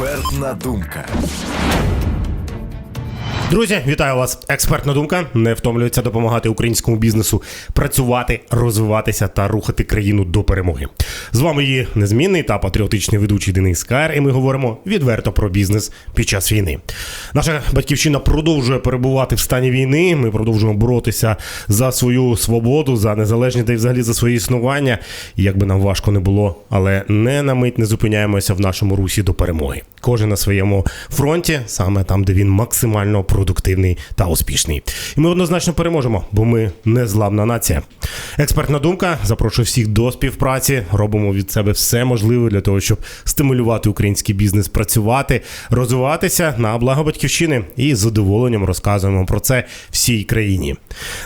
Експертна думка. Друзі, вітаю вас! Експертна думка не втомлюється допомагати українському бізнесу працювати, розвиватися та рухати країну до перемоги. З вами її незмінний та патріотичний ведучий Денис Кар, і ми говоримо відверто про бізнес під час війни. Наша батьківщина продовжує перебувати в стані війни. Ми продовжуємо боротися за свою свободу, за незалежність та й взагалі за своє існування. І як би нам важко не було, але не на мить не зупиняємося в нашому русі до перемоги. Кожен на своєму фронті, саме там, де він максимально продуктивний та успішний. І ми однозначно переможемо, бо ми незламна нація. Експертна думка запрошую всіх до співпраці. Робимо від себе все можливе для того, щоб стимулювати український бізнес, працювати, розвиватися на благо батьківщини і з задоволенням розказуємо про це всій країні.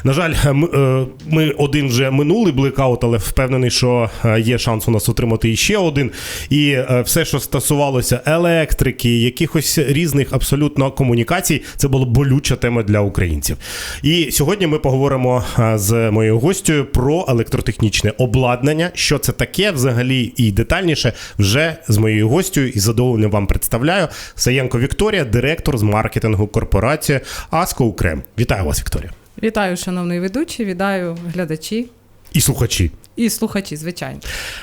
На жаль, е, ми один вже минулий блекаут, але впевнений, що е, є шанс у нас отримати іще один. І е, все, що стосувалося електрики, якихось різних абсолютно комунікацій, це була болюча тема для українців. І сьогодні ми поговоримо з моєю гостю про електротехнічне обладнання, що це таке взагалі, і детальніше вже з моєю гостю і задоволенням вам представляю Саєнко Вікторія, директор з маркетингу корпорації Аско Укрем. Вітаю вас, Вікторія. Вітаю, шановний ведучий, вітаю глядачі І слухачі. і слухачі, звичайно.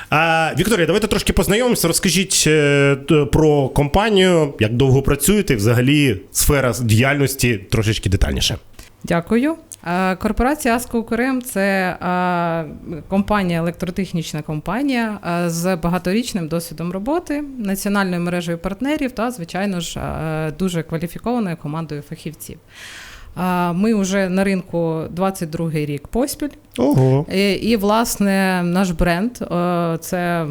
А, Вікторія, давайте трошки познайомимося. Розкажіть е, про компанію, як довго працюєте, взагалі сфера діяльності трошечки детальніше. Дякую. Е, Корпорація Аско Укрем це е, компанія, електротехнічна компанія е, з багаторічним досвідом роботи, національною мережею партнерів та, звичайно ж, дуже кваліфікованою командою фахівців. Ми вже на ринку 22-й рік поспіль. Ого. І, і власне наш бренд це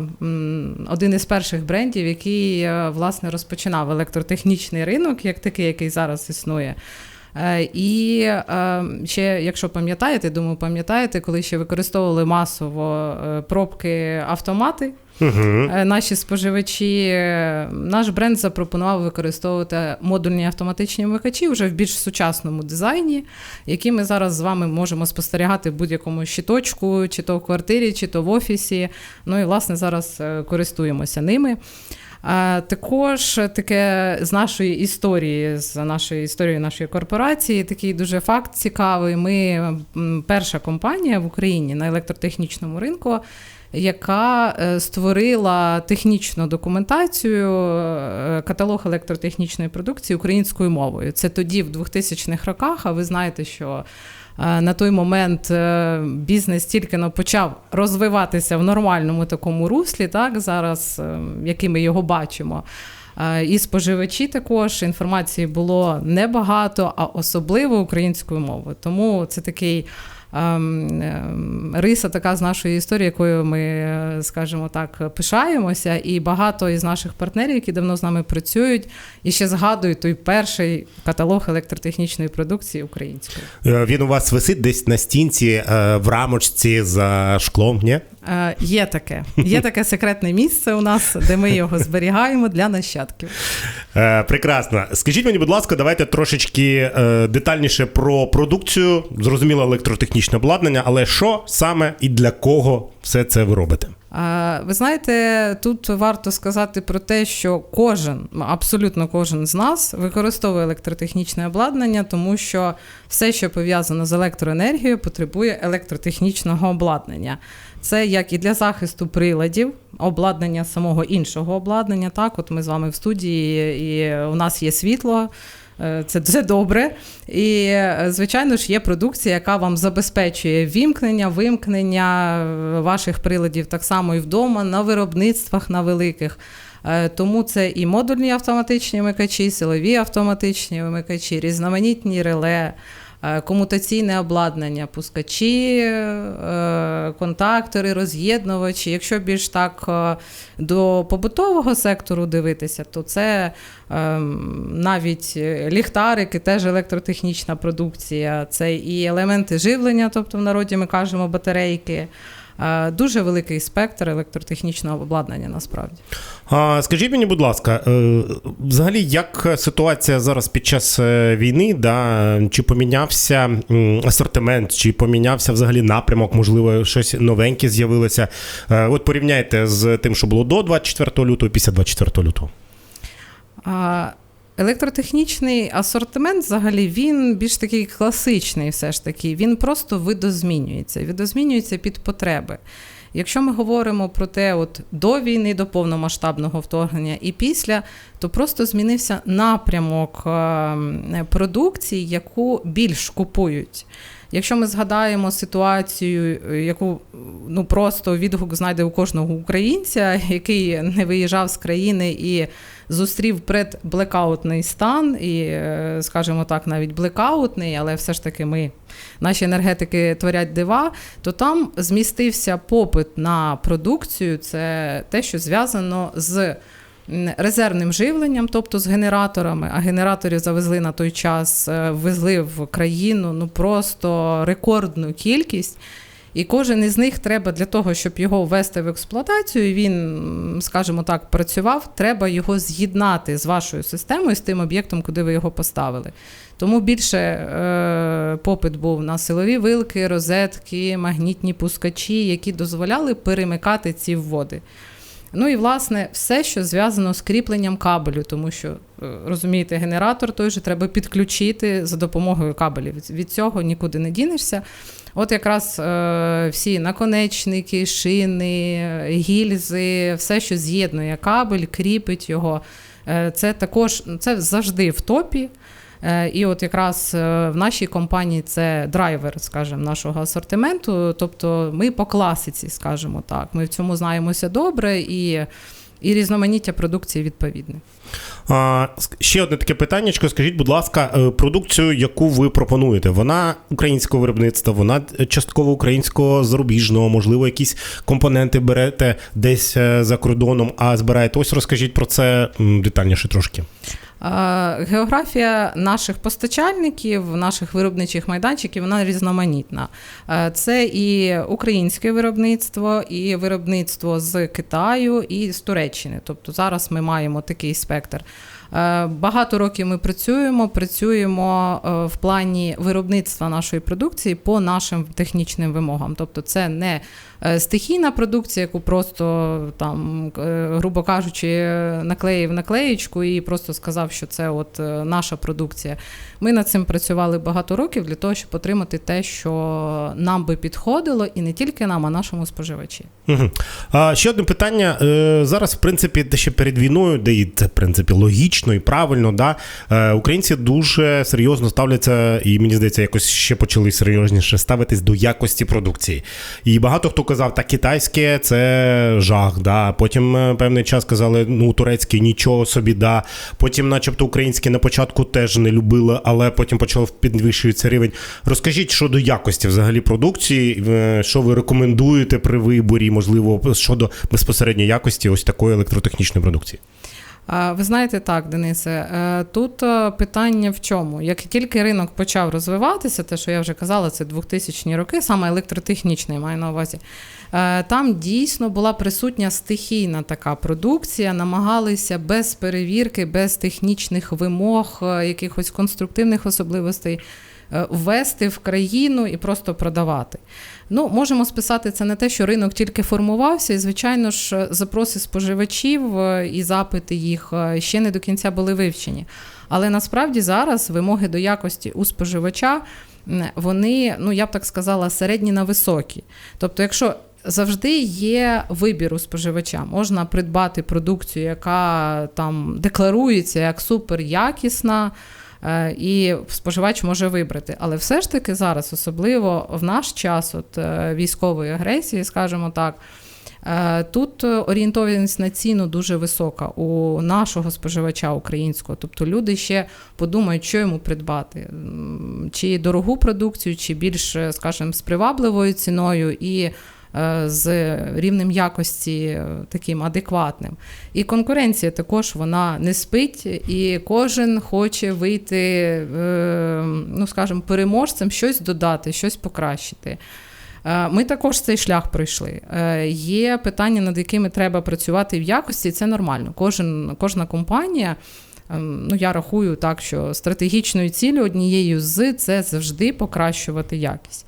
один із перших брендів, який власне розпочинав електротехнічний ринок, як такий, який зараз існує. Е, І е, ще, якщо пам'ятаєте, думаю, пам'ятаєте, коли ще використовували масово е, пробки автомати. Угу. Наші споживачі, наш бренд запропонував використовувати модульні автоматичні вмикачі вже в більш сучасному дизайні, які ми зараз з вами можемо спостерігати в будь-якому щиточку, чи то в квартирі, чи то в офісі. Ну і власне зараз користуємося ними. Також таке з нашої історії, з нашої історії нашої корпорації, такий дуже факт цікавий. Ми перша компанія в Україні на електротехнічному ринку, яка е, створила технічну документацію, е, каталог електротехнічної продукції українською мовою. Це тоді, в 2000-х роках. А ви знаєте, що на той момент е, бізнес тільки но почав розвиватися в нормальному такому руслі, так зараз, який ми його бачимо. Е, І споживачі також інформації було небагато, а особливо українською мовою. Тому це такий риса така з нашої історії, якою ми, е, скажімо так, пишаємося. І багато із наших партнерів, які давно з нами працюють, і ще згадують той перший каталог електротехнічної продукції української. Е, Він у вас висить десь на стінці е, в рамочці за шклом, ні? Є таке. Є таке секретне місце у нас, де ми його зберігаємо для нащадків. Прекрасно. Скажіть мені, будь ласка, давайте трошечки детальніше про продукцію. Зрозуміло, електротехнічне обладнання, але що саме і для кого все це ви робите? Ви знаєте, тут варто сказати про те, що кожен, абсолютно кожен з нас використовує електротехнічне обладнання, тому що все, що пов'язано з електроенергією, потребує електротехнічного обладнання. Це як і для захисту приладів, обладнання самого іншого обладнання. Так, от ми з вами в студії, і у нас є світло. Е, Це, це добре. І, е, звичайно ж, є продукція, яка вам забезпечує вімкнення, вимкнення е, ваших приладів так само і вдома, на виробництвах на великих. Тому це і модульні автоматичні вимикачі, силові автоматичні вимикачі, різноманітні реле, комутаційне обладнання, пускачі, е, контактори, роз'єднувачі. Якщо більш так е, до побутового сектору дивитися, то це ем, навіть ліхтарики, теж електротехнічна продукція, це і елементи живлення, тобто в народі ми кажемо батарейки. Е, Дуже великий спектр електротехнічного обладнання насправді. А, скажіть мені, будь ласка, е, взагалі, як ситуація зараз під час е, війни? Да, чи помінявся асортимент, чи помінявся взагалі напрямок, можливо, щось новеньке з'явилося? От порівняйте з тим, що було до 24 лютого, після 24 лютого. А, Електротехнічний асортимент, взагалі, він більш такий класичний, все ж таки. Він просто видозмінюється, видозмінюється під потреби. Якщо ми говоримо про те, от до війни, до повномасштабного вторгнення і після, то просто змінився напрямок е, продукції, яку більш купують. Якщо ми згадаємо ситуацію, е, яку ну просто відгук знайде у кожного українця, який не виїжджав з країни і зустрів предблекаутний стан, і, е, скажімо так, навіть блекаутний, але все ж таки ми, наші енергетики творять дива, то там змістився попит на продукцію. Це те, що зв'язано з резервним живленням, тобто з генераторами. А генераторів завезли на той час, е, ввезли в країну ну просто рекордну кількість. І кожен із них треба для того, щоб його ввести в експлуатацію, він, скажімо так, працював, треба його з'єднати з вашою системою, з тим об'єктом, куди ви його поставили. Тому більше е, попит був на силові вилки, розетки, магнітні пускачі, які дозволяли перемикати ці вводи. Ну і власне все, що зв'язано з кріпленням кабелю, тому що е, розумієте, генератор той же треба підключити за допомогою кабелів. Від- Від цього нікуди не дінешся. От якраз е, всі наконечники, шини, гільзи, все, що з'єднує кабель, кріпить його. Е, це також це завжди в топі. Е, І от якраз е, в нашій компанії це драйвер, скажімо, нашого асортименту. Тобто ми по класиці, скажімо так. Ми в цьому знаємося добре і, і різноманіття продукції відповідне. Ще одне таке питаннячко. Скажіть, будь ласка, е, продукцію, яку ви пропонуєте, вона українського виробництва, вона е, частково українського зарубіжного, можливо, якісь компоненти берете десь е, за кордоном, а збираєте. Ось розкажіть про це детальніше трошки. Географія наших постачальників, наших виробничих майданчиків, вона різноманітна. Це і українське виробництво, і виробництво з Китаю, і з Туреччини. Тобто зараз ми маємо такий спектр. Е, Багато років ми працюємо, працюємо е, в плані виробництва нашої продукції по нашим технічним вимогам. Тобто, це не е, стихійна продукція, яку просто там, е, грубо кажучи, наклеїв наклеєчку і просто сказав, що це от е, наша продукція. Ми над цим працювали багато років для того, щоб отримати те, що нам би підходило, і не тільки нам, а нашому споживачі. Угу. А, ще одне питання. Е, зараз, в принципі, ще перед війною, де це в принципі логічно і правильно, да, е, українці дуже серйозно ставляться, і мені здається, якось ще почали серйозніше ставитись до якості продукції. І багато хто казав, та китайське це жах. Да. Потім е, певний час казали, ну турецьке нічого собі, да. Потім, начебто, українське на початку теж не любили, але потім почав підвищується рівень. Розкажіть щодо якості взагалі продукції, е, що ви рекомендуєте при виборі, можливо, щодо безпосередньо якості ось такої електротехнічної продукції. Ви знаєте, так, Денисе, е, тут е, питання в чому? Як тільки ринок почав розвиватися, те, що я вже казала, це 2000-ні роки, саме електротехнічний маю на увазі. е, Там дійсно була присутня стихійна така продукція, намагалися без перевірки, без технічних вимог, якихось конструктивних особливостей ввести в країну і просто продавати. Ну, можемо списати це на те, що ринок тільки формувався, і, звичайно ж, запроси споживачів е, і запити їх е, ще не до кінця були вивчені. Але насправді зараз вимоги до якості у споживача вони, ну я б так сказала, середні на високі. Тобто, якщо Завжди є вибір у споживача. Можна придбати продукцію, яка там декларується як суперякісна, е, і споживач може вибрати. Але все ж таки зараз, особливо в наш час от, е, військової агресії, скажімо так. е, Тут орієнтованість на ціну дуже висока у нашого споживача українського. Тобто люди ще подумають, що йому придбати, чи дорогу продукцію, чи більш, е, скажімо, з привабливою ціною і е, з рівнем якості е, таким адекватним. І конкуренція також вона не спить, і кожен хоче вийти, е, ну скажімо, переможцем, щось додати, щось покращити. Е, Ми також цей шлях пройшли. Е, Є питання, над якими треба працювати в якості, і це нормально. Кожен, кожна компанія. ем, Ну, я рахую так, що стратегічною цілею однією з це завжди покращувати якість.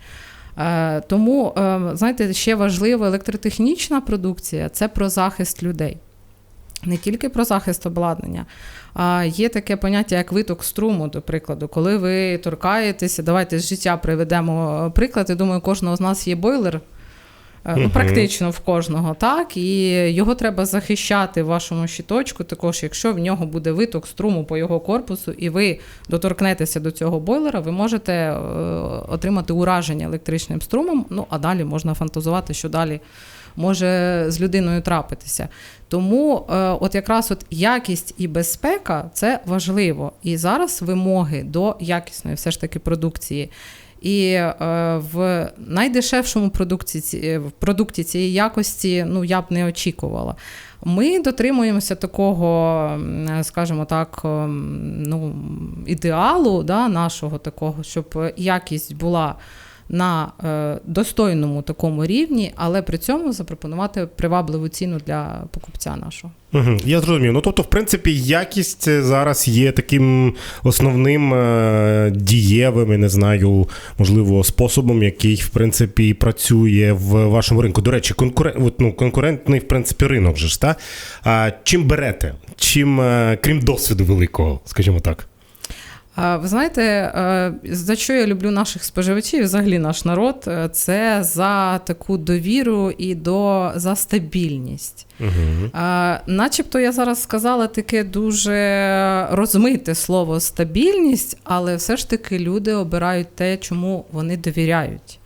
Е, Тому, е, знаєте, ще важлива електротехнічна продукція це про захист людей. не тільки про захист обладнання, а є таке поняття, як виток струму, до прикладу. Коли ви торкаєтеся, давайте з життя приведемо приклад. Я думаю, кожного з нас є бойлер. Е, Ну, практично в кожного, так, і його треба захищати в вашому щиточку, також якщо в нього буде виток струму по його корпусу, і ви доторкнетеся до цього бойлера, ви можете е, отримати ураження електричним струмом. Ну а далі можна фантазувати, що далі може з людиною трапитися. Тому е, от якраз от якість і безпека це важливо. І зараз вимоги до якісної все ж таки продукції. І е, в найдешевшому продукті, ці- в продукті цієї якості ну, я б не очікувала. Ми дотримуємося такого, скажімо так, ем, ну, ідеалу да, нашого такого, щоб якість була на е, достойному такому рівні, але при цьому запропонувати привабливу ціну для покупця нашого. Угу, я зрозумів. Ну тобто, в принципі, якість зараз є таким основним е, дієвим, я не знаю, можливо, способом, який в принципі працює в вашому ринку. До речі, конкурент, ну, конкурентний в принципі ринок же ж та? Чим берете? Чим, е, крім досвіду великого, скажімо так. Ви знаєте, е, за що я люблю наших споживачів, взагалі наш народ, е, це за таку довіру і до за стабільність. Угу. Начебто я зараз сказала таке дуже розмите слово стабільність, але все ж таки люди обирають те, чому вони довіряють.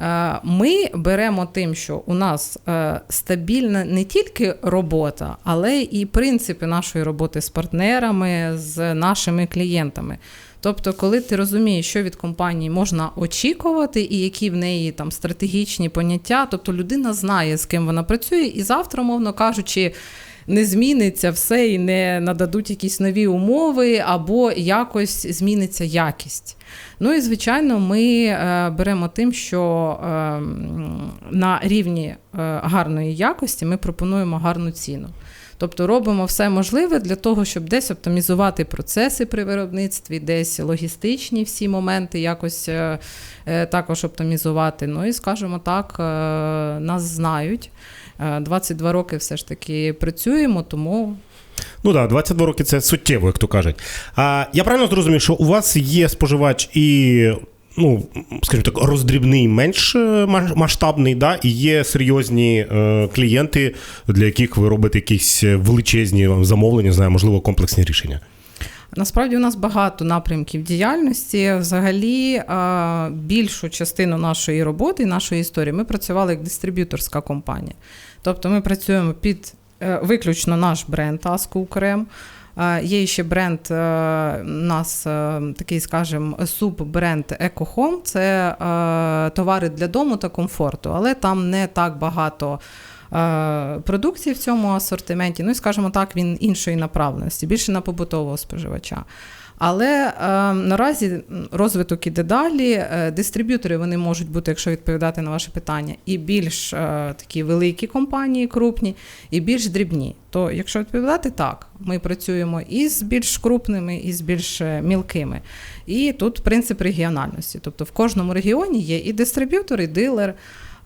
Е, Ми беремо тим, що у нас е, стабільна не тільки робота, але і принципи нашої роботи з партнерами, з нашими клієнтами. Тобто, коли ти розумієш, що від компанії можна очікувати, і які в неї там стратегічні поняття, тобто людина знає, з ким вона працює, і завтра, мовно кажучи, не зміниться все і не нададуть якісь нові умови, або якось зміниться якість. Ну і звичайно, ми е, беремо тим, що е, на рівні е, гарної якості ми пропонуємо гарну ціну. Тобто робимо все можливе для того, щоб десь оптимізувати процеси при виробництві, десь логістичні всі моменти якось також оптимізувати. Ну і скажімо так, нас знають. Е, 22 роки все ж таки працюємо, тому Ну так, да, 22 роки це суттєво, як то кажуть. А я правильно зрозумів, що у вас є споживач і. Ну, скажімо так, роздрібний, менш е, масштабний, да, і є серйозні е, клієнти, для яких ви робите якісь величезні замовлення, знаю, можливо, комплексні рішення. Насправді у нас багато напрямків діяльності. Взагалі, більшу частину нашої роботи і нашої історії ми працювали як дистриб'юторська компанія. Тобто ми працюємо під е, виключно наш бренд Аску Укрем. Є ще бренд е, нас е, такий, скажімо, суббренд EcoHome. Це е, товари для дому та комфорту, але там не так багато продукції в цьому асортименті. Ну і скажімо так, він іншої направленості, більше на побутового споживача. Але е, наразі розвиток іде далі. Е, дистриб'ютори вони можуть бути, якщо відповідати на ваше питання, і більш е, такі великі компанії, крупні, і більш дрібні. То, якщо відповідати так, ми працюємо і з більш крупними, і з більш мілкими. І тут принцип регіональності. Тобто в кожному регіоні є і дистриб'ютор, і дилер.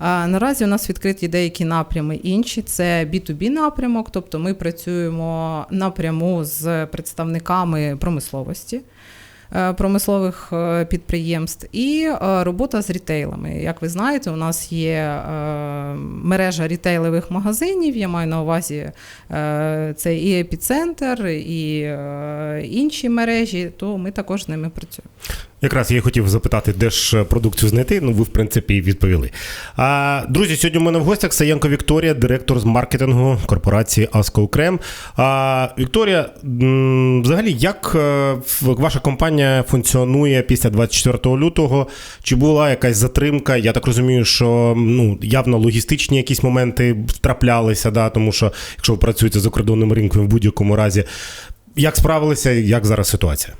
Наразі у нас відкриті деякі напрями інші. Це B2B напрямок, тобто ми працюємо напряму з представниками промисловості. е, Промислових е, підприємств і е, робота з рітейлами. Як ви знаєте, у нас є мережа рітейлових магазинів. Я маю на увазі це і епіцентр, і інші мережі. То ми також з ними працюємо. Якраз я хотів запитати, де ж продукцію знайти. Ну, ви, в принципі, відповіли. А, друзі, сьогодні у мене в гостях Саєнко Вікторія, директор з маркетингу корпорації Аско Укрем. А, Вікторія, взагалі, як е, ваша компанія функціонує після 24 лютого? Чи була якась затримка? Я так розумію, що ну, явно логістичні якісь моменти траплялися, да, тому що якщо ви працюєте з закордонним ринком в будь-якому разі. Як справилися, як зараз ситуація?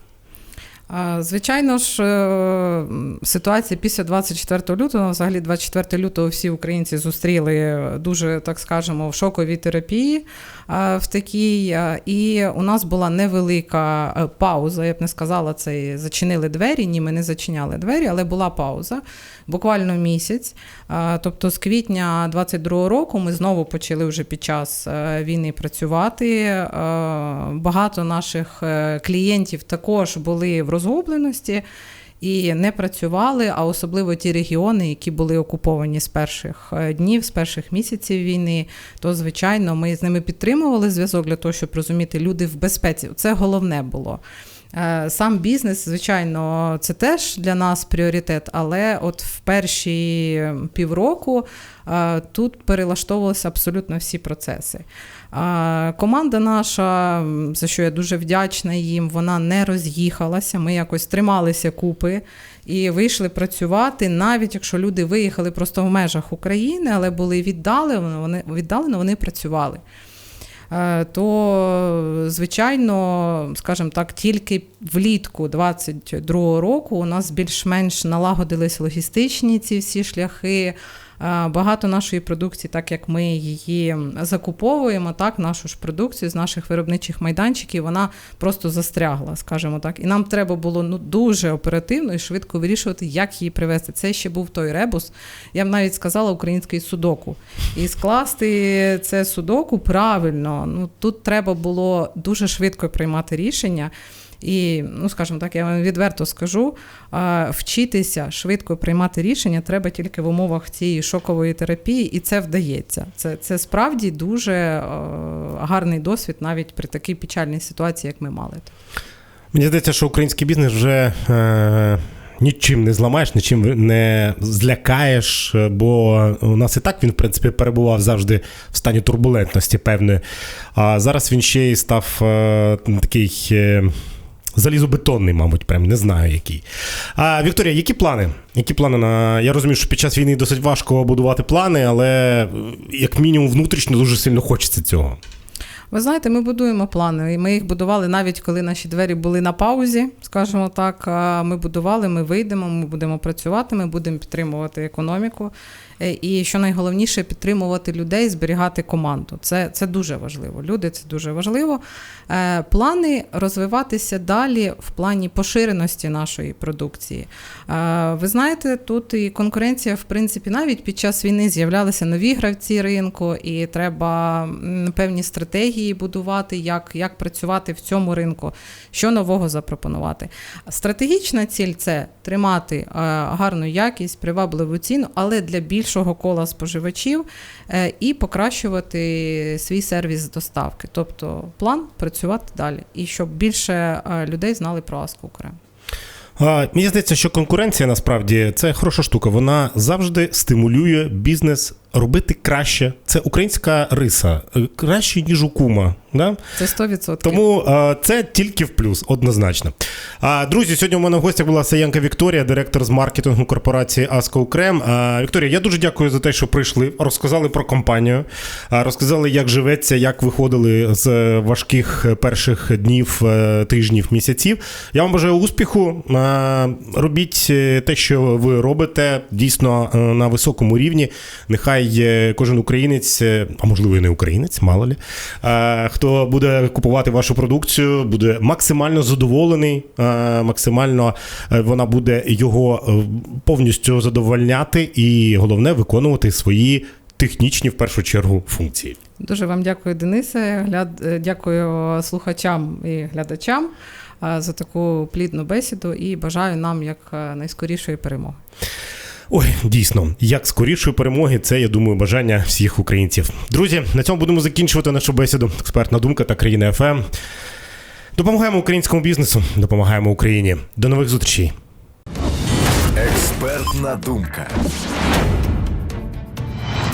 Звичайно ж, е, ситуація після 24 лютого, взагалі 24 лютого всі українці зустріли дуже, так скажемо, в шоковій терапії. Е, в такій. е, І у нас була невелика е, пауза. Я б не сказала, це зачинили двері. Ні, ми не зачиняли двері, але була пауза, буквально місяць. Тобто, з квітня 22-го року ми знову почали вже під час війни працювати. Багато наших клієнтів також були в розгубленості і не працювали, а особливо ті регіони, які були окуповані з перших е, днів, з перших місяців війни, то звичайно ми з ними підтримували зв'язок для того, щоб розуміти, люди в безпеці. Це головне було. Е, Сам бізнес, звичайно, це теж для нас пріоритет, але от в перші півроку е, тут перелаштовувалися абсолютно всі процеси. Команда наша, за що я дуже вдячна їм, вона не роз'їхалася. Ми якось трималися купи і вийшли працювати, навіть якщо люди виїхали просто в межах України, але були віддалено, вони віддалено вони працювали. Е, То, звичайно, скажімо так, тільки влітку 22-го року у нас більш-менш налагодились логістичні ці всі шляхи. Багато нашої продукції, так як ми її закуповуємо, так нашу ж продукцію з наших виробничих майданчиків, вона просто застрягла, скажімо так. І нам треба було ну дуже оперативно і швидко вирішувати, як її привезти. Це ще був той ребус. Я б навіть сказала український судоку. І скласти це судоку правильно. Ну тут треба було дуже швидко приймати рішення. І, ну скажімо так, я вам відверто скажу, вчитися швидко приймати рішення треба тільки в умовах цієї шокової терапії, і це вдається. Це, це справді дуже е, гарний досвід навіть при такій печальній ситуації, як ми мали. Мені здається, що український бізнес вже е, нічим не зламаєш, нічим не злякаєш, бо у нас і так він, в принципі, перебував завжди в стані турбулентності певної. А зараз він ще й став е, такий. Залізобетонний, мабуть, прям не знаю який. А Вікторія, які плани? Які плани на. Я розумію, що під час війни досить важко будувати плани, але е, як мінімум внутрішньо дуже сильно хочеться цього. Ви знаєте, ми будуємо плани, і ми їх будували навіть коли наші двері були на паузі, скажімо так. Ми будували, ми вийдемо, ми будемо працювати, ми будемо підтримувати економіку. Е, І що найголовніше, підтримувати людей, зберігати команду. Це, це дуже важливо. Люди це дуже важливо. Е, Плани розвиватися далі в плані поширеності нашої продукції. Е, Ви знаєте, тут і конкуренція, в принципі, навіть під час війни з'являлися нові гравці ринку, і треба певні стратегії будувати, як, як працювати в цьому ринку, що нового запропонувати. Стратегічна ціль це тримати гарну якість, привабливу ціну, але для більшого кола споживачів е, і покращувати свій сервіс доставки. Тобто план працювати далі, і щоб більше е, людей знали про Аску Укрем. Мені здається, що конкуренція насправді це хороша штука. Вона завжди стимулює бізнес робити краще. Це українська риса, е, краще ніж у кума. Да? Це 100%. Тому а, це тільки в плюс, однозначно. А, друзі, сьогодні у мене в гостях була Саєнка Вікторія, директор з маркетингу корпорації Аско Укрем. А, Вікторія, я дуже дякую за те, що прийшли, розказали про компанію, розказали, як живеться, як виходили з е, важких е, перших днів, е, тижнів, місяців. Я вам бажаю успіху. Робіть е, те, що ви робите, дійсно е, на високому рівні. Нехай е, кожен українець, е, а можливо і не українець, мало лі, е, хто буде купувати вашу продукцію, буде максимально задоволений, е, максимально вона буде його повністю задовольняти і головне виконувати свої технічні в першу чергу функції. Дуже вам дякую, Денисе. Гляд... Дякую слухачам і глядачам за таку плідну бесіду і бажаю нам як найскорішої перемоги. Ой, дійсно, як скорішої перемоги, це я думаю, бажання всіх українців. Друзі, на цьому будемо закінчувати нашу бесіду. Експертна думка та країна ФМ. Допомагаємо українському бізнесу, допомагаємо Україні. До нових зустрічей. Експертна думка.